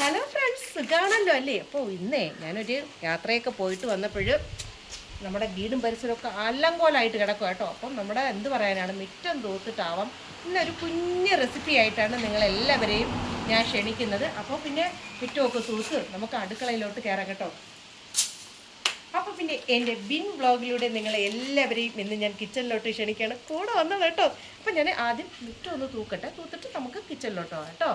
Hello friends സുഖാണല്ലോ അല്ലേ? അപ്പോൾ ഇന്നേ ഞാനൊരു യാത്രയൊക്കെ പോയിട്ട് വന്നപ്പോൾ നമ്മുടെ വീടും പരിസരമൊക്കെ അല്ലങ്കോലായിട്ട് കിടക്കും കേട്ടോ. അപ്പം നമ്മുടെ എന്ത് പറയാനാണ് മിറ്റം തൂത്തിട്ടാവാം ഇന്നൊരു കുഞ്ഞ് റെസിപ്പി ആയിട്ടാണ് നിങ്ങളെല്ലാവരെയും ഞാൻ ക്ഷണിക്കുന്നത്. അപ്പോൾ പിന്നെ മിറ്റമൊക്കെ തൂത്ത് നമുക്ക് അടുക്കളയിലോട്ട് കയറാം കേട്ടോ. അപ്പോൾ പിന്നെ എന്റെ ബിൻ വ്ളോഗിലൂടെ നിങ്ങളെ എല്ലാവരെയും ഇന്ന് ഞാൻ കിച്ചണിലോട്ട് ക്ഷണിക്കുകയാണ്. കൂടെ വന്നത് കേട്ടോ. അപ്പം ഞാൻ ആദ്യം മിറ്റം ഒന്ന് തൂക്കട്ടെ. തൂത്തിട്ട് നമുക്ക് കിച്ചണിലോട്ട് കേട്ടോ.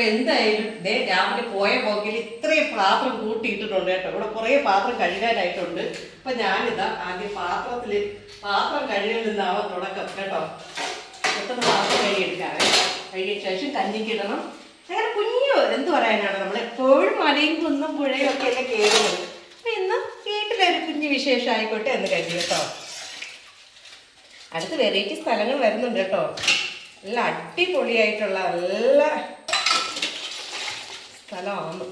അപ്പൊ എന്തായാലും ദേ രാവിലെ പോയ പോക്കിൽ ഇത്രയും പാത്രം കൂട്ടിയിട്ടിട്ടുണ്ട് കേട്ടോ. ഇവിടെ കുറേ പാത്രം കഴുകാനായിട്ടുണ്ട്. അപ്പൊ ഞാനിതാ ആദ്യം പാത്രത്തിൽ പാത്രം കഴുകൽ നിന്നാവാൻ തുടക്കം കേട്ടോ. പെട്ടെന്ന് പാത്രം കഴുകിയെടുക്കാവേ കഴുകിയ ശേഷം കഞ്ഞിക്കിടണം അങ്ങനെ കുഞ്ഞു എന്ത് പറയാനാണ് നമ്മൾ എപ്പോഴും മലയും കുന്നും പുഴയും ഒക്കെ അല്ലേ കേറുന്നത് അപ്പൊ ഇന്ന് വീട്ടിലൊരു കുഞ്ഞു വിശേഷം ആയിക്കോട്ടെ എന്ന് കരുതി കേട്ടോ. അടുത്ത് വെറൈറ്റി സ്ഥലങ്ങൾ വരുന്നുണ്ട് കേട്ടോ. നല്ല അടിപൊളിയായിട്ടുള്ള നല്ല സ്ഥലമാണ്.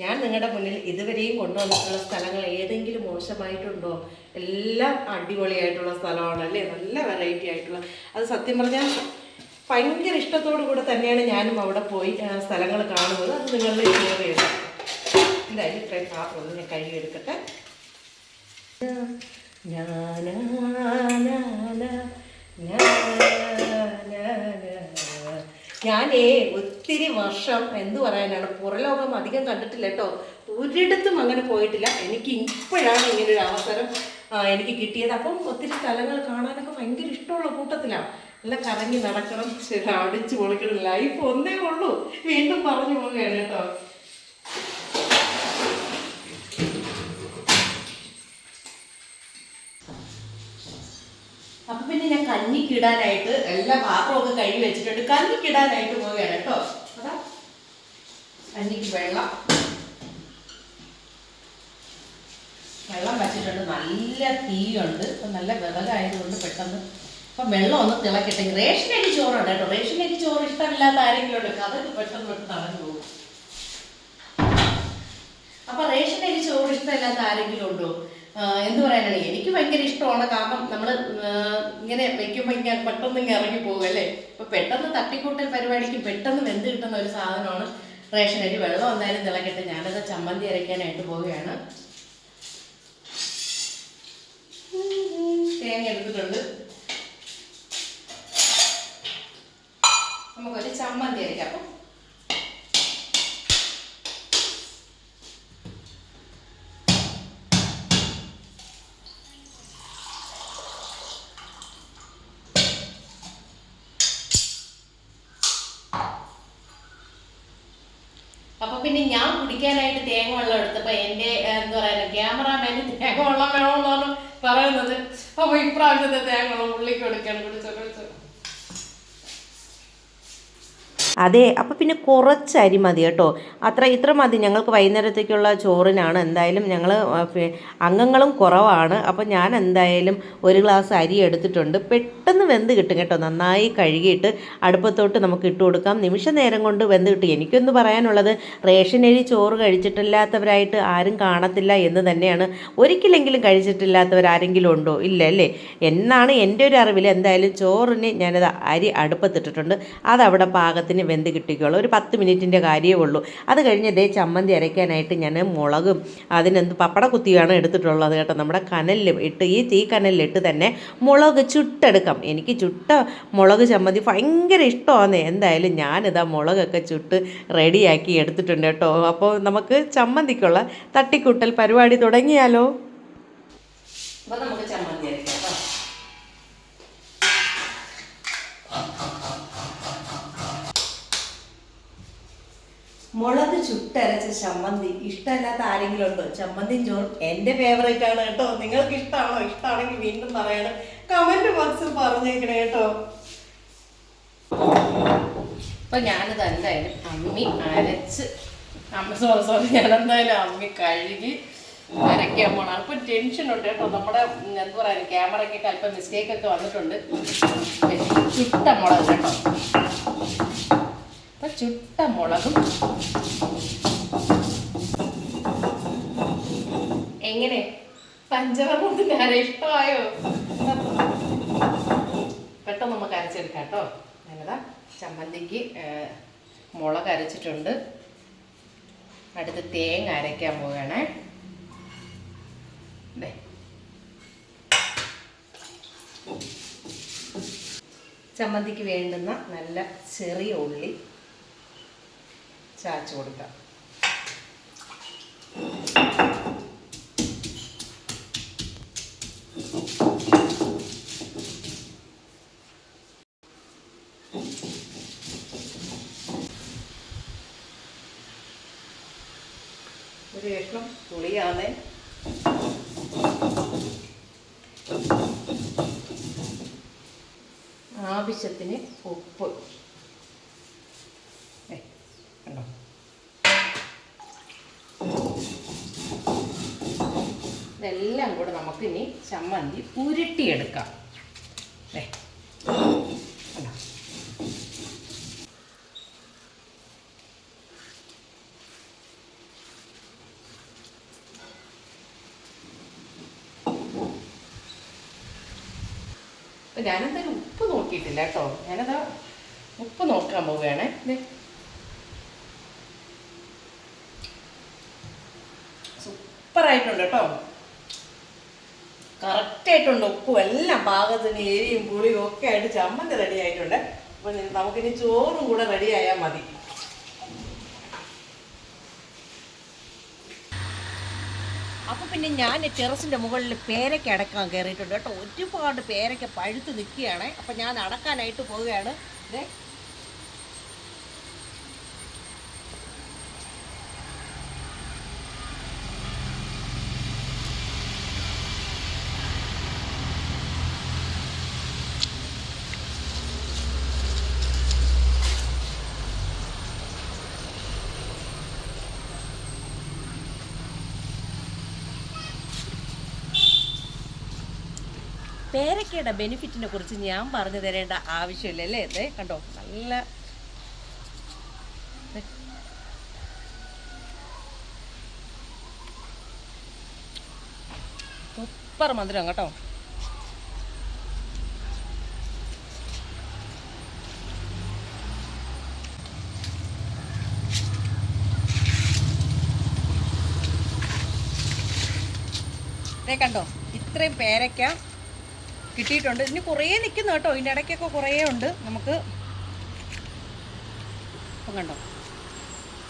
ഞാൻ നിങ്ങളുടെ മുന്നിൽ ഇതുവരെയും കൊണ്ടുവന്നിട്ടുള്ള സ്ഥലങ്ങൾ ഏതെങ്കിലും മോശമായിട്ടുണ്ടോ? എല്ലാം അടിപൊളിയായിട്ടുള്ള സ്ഥലമാണ് അല്ലേ? നല്ല വെറൈറ്റി ആയിട്ടുള്ള. അത് സത്യം പറഞ്ഞാൽ ഭയങ്കര ഇഷ്ടത്തോടു കൂടെ തന്നെയാണ് ഞാനും അവിടെ പോയി സ്ഥലങ്ങൾ കാണുന്നത്. അത് നിങ്ങളുടെ ഷെയർ ചെയ്തു എന്തായാലും ഇത്രയും പാത്രം ഞാൻ എടുക്കട്ടെ. ഞാനാ ഞാനേ. ഒത്തിരി വർഷം എന്തു പറയാനാണ് പുറലോകം അധികം കണ്ടിട്ടില്ല കേട്ടോ. ഒരിടത്തും അങ്ങനെ പോയിട്ടില്ല. എനിക്ക് ഇപ്പോഴാണ് ഇങ്ങനെ ഒരു അവസരം എനിക്ക് കിട്ടിയത്. അപ്പം ഒത്തിരി സ്ഥലങ്ങൾ കാണാനൊക്കെ ഭയങ്കര ഇഷ്ടമുള്ള കൂട്ടത്തിലാണ് നല്ല കറങ്ങി നടക്കണം അടിച്ചു പൊളിക്കണം. ലൈഫ് ഒന്നേ ഉള്ളൂ. വീണ്ടും പറഞ്ഞു പോവുകയാണ് കേട്ടോ അപ്പൊ പിന്നെ ഞാൻ കഞ്ഞിക്കിടാനായിട്ട് എല്ലാ പാത്രമൊക്കെ കഴുകി വെച്ചിട്ടുണ്ട്. കഞ്ഞിക്കിടാനായിട്ട് പോവുകയാണ് കേട്ടോ. അതാ കഞ്ഞിക്ക് വെള്ളം. വെള്ളം വച്ചിട്ടുണ്ട്. നല്ല തീയുണ്ട്. ഇപ്പൊ നല്ല വിറകായതുകൊണ്ട് പെട്ടെന്ന് ഇപ്പൊ വെള്ളം ഒന്ന് തിളക്കട്ടെ. റേഷൻ അരി ചോറുണ്ട് കേട്ടോ. റേഷൻ അരി ചോറ് ഇഷ്ടമില്ലാത്ത ആരെങ്കിലും ഉണ്ട്? അതൊക്കെ പെട്ടെന്ന് പെട്ടെന്ന് അടഞ്ഞു പോകും. അപ്പൊ റേഷൻ അരി ചോറ് ഇഷ്ടമില്ലാത്ത ആരെങ്കിലും ഉണ്ടോ? എന്ത് പറയാനാണ്. എനിക്ക് ഭയങ്കര ഇഷ്ടമാണ്. കാരണം നമ്മൾ ഇങ്ങനെ വെക്കുമ്പോൾ ഇങ്ങനെ പെട്ടെന്ന് ഇങ്ങനെ ഇറങ്ങി പോകും അല്ലേ? അപ്പൊ പെട്ടെന്ന് തട്ടിക്കൂട്ടൽ പരിപാടിക്ക് പെട്ടെന്ന് വെന്ത് കിട്ടുന്ന ഒരു സാധനമാണ് റേഷൻ അരി. വെള്ളം എന്തായാലും തിളക്കട്ടെ. ഞാനത് ചമ്മന്തി അരയ്ക്കാനായിട്ട് പോവുകയാണ്. തേങ്ങ എടുത്തിട്ടുണ്ട്. അപ്പൊ പിന്നെ ഞാൻ കുടിക്കാനായിട്ട് തേങ്ങ വെള്ളം എടുത്തപ്പോ എന്റെ എന്താ പറയാ ക്യാമറാമാന് തേങ്ങ വെള്ളം വേണമെന്നാണ് പറയുന്നത്. അപ്പൊ ഇപ്രാവശ്യത്തെ തേങ്ങ വെള്ളം ഉള്ളിക്ക് കൊടുക്കണം കുടിച്ചോ അതെ അപ്പോൾ പിന്നെ കുറച്ച് അരി മതി കേട്ടോ. അത്ര ഇത്ര മതി. ഞങ്ങൾക്ക് വൈകുന്നേരത്തേക്കുള്ള ചോറിനാണ്. എന്തായാലും ഞങ്ങൾ അംഗങ്ങളും കുറവാണ്. അപ്പോൾ ഞാൻ എന്തായാലും ഒരു ഗ്ലാസ് അരി എടുത്തിട്ടുണ്ട്. പെട്ടെന്ന് വെന്ത് കിട്ടും കേട്ടോ. നന്നായി കഴുകിയിട്ട് അടുപ്പത്തോട്ട് നമുക്ക് ഇട്ട് കൊടുക്കാം. നിമിഷ നേരം കൊണ്ട് വെന്ത് കിട്ടും. എനിക്കൊന്ന് പറയാനുള്ളത് റേഷൻ അരി ചോറ് കഴിച്ചിട്ടില്ലാത്തവരായിട്ട് ആരും കാണത്തില്ല എന്ന് തന്നെയാണ്. ഒരിക്കലെങ്കിലും കഴിച്ചിട്ടില്ലാത്തവരാരെങ്കിലും ഉണ്ടോ? ഇല്ല അല്ലേ? എന്നാണ് എന്റെ ഒരു അറിവിൽ. എന്തായാലും ചോറിന് ഞാനത് അരി അടുപ്പത്തിട്ടിട്ടുണ്ട്. അതവിടെ പാകത്തിന് വെന്ത് കിട്ടിക്കോളും. ഒരു പത്ത് മിനിറ്റിന്റെ കാര്യമേ ഉള്ളൂ. അത് കഴിഞ്ഞ് ഇതേ ചമ്മന്തി അരയ്ക്കാനായിട്ട് ഞാൻ മുളകും അതിനെന്ത് പപ്പട കുത്തിയാണ് എടുത്തിട്ടുള്ളത് കേട്ടോ. നമ്മുടെ കനലിൽ ഇട്ട് ഈ തീ കനലിലിട്ട് തന്നെ മുളക് ചുട്ടെടുക്കാം. എനിക്ക് ചുട്ട മുളക് ചമ്മന്തി ഭയങ്കര ഇഷ്ടമാണ് എന്തായാലും ഞാനിതാ മുളകൊക്കെ ചുട്ട് റെഡിയാക്കി എടുത്തിട്ടുണ്ട് കേട്ടോ. അപ്പോൾ നമുക്ക് ചമ്മന്തിക്കുള്ള തട്ടിക്കൂട്ടൽ പരിപാടി തുടങ്ങിയാലോ? അപ്പോൾ നമുക്ക് ചമ്മന്തി മുളക് ചുട്ടരച്ച ചമ്മന്തി. ഇഷ്ടമല്ലാത്ത ആരെങ്കിലും ഉണ്ടോ ചമ്മന്തി ചോറും എന്റെ ഫേവറേറ്റ് ആണ് കേട്ടോ. നിങ്ങൾക്ക് ഇഷ്ടമാണോ ഇഷ്ടമാണെങ്കിൽ വീണ്ടും പറയണം. കമന്റ് ബോക്സിൽ പറഞ്ഞേക്കണേ കേട്ടോ. അപ്പൊ ഞാനിത് എന്തായാലും അമ്മി അരച്ച്. അമ്മ സോറി സോറി ഞാൻ എന്തായാലും അമ്മി കഴുകി അരയ്ക്കാൻ പോണം അപ്പൊ ടെൻഷൻ ഉണ്ട് കേട്ടോ. നമ്മുടെ എന്താ പറയുക ക്യാമറയ്ക്കൊക്കെ അല്പം മിസ്റ്റേക്ക് ഒക്കെ വന്നിട്ടുണ്ട്. ചുട്ട മുളക് കേട്ടോ. ചുട്ട മുളകും. എങ്ങനെ? പഞ്ചവർണത്തിന് ആരെ ഇഷ്ടമായോ? പെട്ടെന്ന് നമുക്ക് അരച്ചെടുക്കാം കേട്ടോ. ഞാനതാ ചമ്മന്തിക്ക് മുളക് അരച്ചിട്ടുണ്ട്. അടുത്ത് തേങ്ങ അരയ്ക്കാൻ പോവുകയാണേ. ചമ്മന്തിക്ക് വേണ്ടുന്ന നല്ല ചെറിയ ഉള്ളി ചാച്ചു കൊടുക്കാം. ആവശ്യത്തിന് ഉപ്പ് ഏ, കണ്ടോ ഇതെല്ലാം കൂടെ നമുക്കിനി ചമ്മന്തി ഉരുട്ടിയെടുക്കാം. അല്ലേ ഞാനെന്തായാലും ഉപ്പ് നോക്കിയിട്ടില്ല കേട്ടോ. ഞാനതാ ഉപ്പ് നോക്കാൻ പോവുകയാണേ. സൂപ്പറായിട്ടുണ്ട് കേട്ടോ. കറക്റ്റായിട്ടുണ്ട് ഉപ്പും എല്ലാം പാകത്തിന് എരിയും പുളിയും ഒക്കെ ആയിട്ട് ചമ്മന്തി റെഡി ആയിട്ടുണ്ട്. അപ്പൊ നമുക്കിനി ചോറും കൂടെ റെഡി ആയാൽ മതി. അപ്പൊ പിന്നെ ഞാൻ ടെറസിന്റെ മുകളിൽ പേരയ്ക്ക അടക്കാൻ കയറിയിട്ടുണ്ട് കേട്ടോ. ഒരുപാട് പേരയ്ക്ക പഴുത്ത് നിൽക്കുകയാണ്. അപ്പൊ ഞാൻ അടക്കാനായിട്ട് പോവുകയാണ്. ദേ. പേരയ്ക്കയുടെ ബെനിഫിറ്റിനെ കുറിച്ച് ഞാൻ പറഞ്ഞു തരേണ്ട ആവശ്യമില്ല അല്ലേ ഇതേ കണ്ടോ നല്ല. സൂപ്പർ മധുരം കേട്ടോ കണ്ടോ ഇത്രയും പേരയ്ക്ക കിട്ടിയിട്ടുണ്ട്. ഇനി കുറേ നിൽക്കുന്നു കേട്ടോ. ഇതിന്റെ ഇടയ്ക്കൊക്കെ കുറേ ഉണ്ട്. നമുക്ക് ഇപ്പം കണ്ടോ?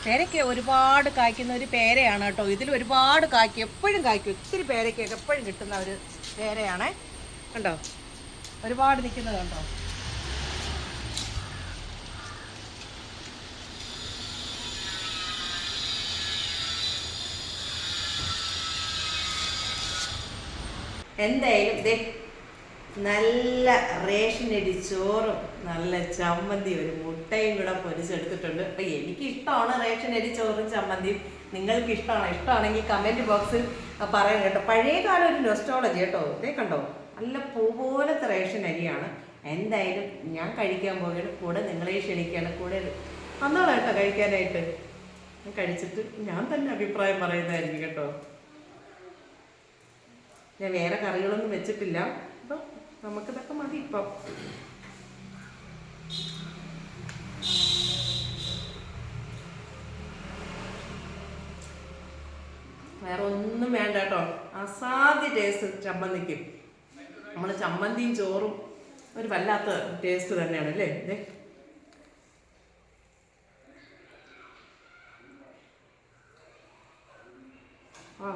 പേരയ്ക്ക ഒരുപാട് കായ്ക്കുന്ന ഒരു പേരയാണ് കേട്ടോ. ഇതിൽ ഒരുപാട് കായ്ക്കും. എപ്പോഴും കായ്ക്കും. ഒത്തിരി പേരയ്ക്കൊക്കെ എപ്പോഴും കിട്ടുന്ന ഒരു പേരയാണേ. കണ്ടോ? ഒരുപാട് നിൽക്കുന്നത് കണ്ടോ? എന്തായാലും നല്ല അരി ചോറും നല്ല ചമ്മന്തി ഒരു മുട്ടയും കൂടെ പൊരിച്ചെടുത്തിട്ടുണ്ട്. അപ്പം എനിക്ക് ഇഷ്ടമാണ് അരി ചോറും ചമ്മന്തിയും. നിങ്ങൾക്ക് ഇഷ്ടമാണ് ഇഷ്ടമാണെങ്കിൽ കമന്റ് ബോക്സിൽ പറയാം കേട്ടോ. പഴയ കാലം ഒരു നൊസ്റ്റോളജി കേട്ടോ. ഇതേ കണ്ടോ? നല്ല പൂ പോലത്തെ റേഷൻ അരിയാണ് എന്തായാലും ഞാൻ കഴിക്കാൻ പോകുകയാണ് കൂടെ നിങ്ങളെ ക്ഷണിക്കുകയാണ്. കൂടെ വന്നോളാം കേട്ടോ കഴിക്കാനായിട്ട്. കഴിച്ചിട്ട് ഞാൻ തന്നെ അഭിപ്രായം പറയുന്നതായിരിക്കും കേട്ടോ. ഞാൻ വേറെ കറികളൊന്നും വെച്ചിട്ടില്ല. നമുക്കിതൊക്കെ മതി ഇപ്പം. വേറെ ഒന്നും വേണ്ട കേട്ടോ. അസാധ്യ ടേസ്റ്റ് ചമ്മന്തിക്ക്. നമ്മൾ ചമ്മന്തിയും ചോറും ഒരു വല്ലാത്ത ടേസ്റ്റ് തന്നെയാണ് അല്ലേ? ഇതേ ആ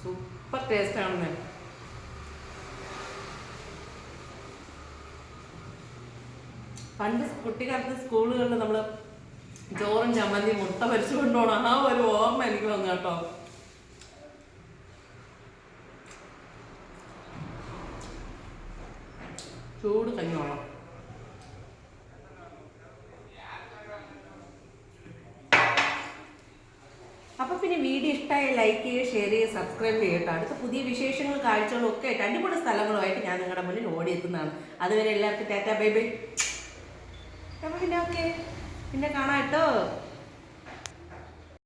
സൂപ്പർ ടേസ്റ്റ് ആണെന്ന് പണ്ട് കുട്ടിക്കാലത്ത് സ്കൂളുകളിൽ നമ്മൾ ചോറും ചമ്മന്തി മുട്ട പരിച്ചു കൊണ്ടുപോകണം ആ ഒരു ഓർമ്മ എനിക്ക് വന്നു കേട്ടോ. ചൂട് കഞ്ഞോളം അപ്പൊ പിന്നെ വീഡിയോ ഇഷ്ടമായി ലൈക്ക് ചെയ്യുക ഷെയർ ചെയ്യുക സബ്സ്ക്രൈബ് ചെയ്യുക കേട്ടോ. അടുത്ത പുതിയ വിശേഷങ്ങൾ കാഴ്ചകളും ഒക്കെ ആയിട്ട് അടിപൊളി സ്ഥലങ്ങളുമായിട്ട് ഞാൻ നിങ്ങളുടെ മുന്നിൽ ഓടിയെത്തുന്നതാണ്. അതുവരെ എല്ലാവർക്കും ടാറ്റാ ബൈ ബൈ. ഓക്കെ. പിന്നെ കാണാം കേട്ടോ.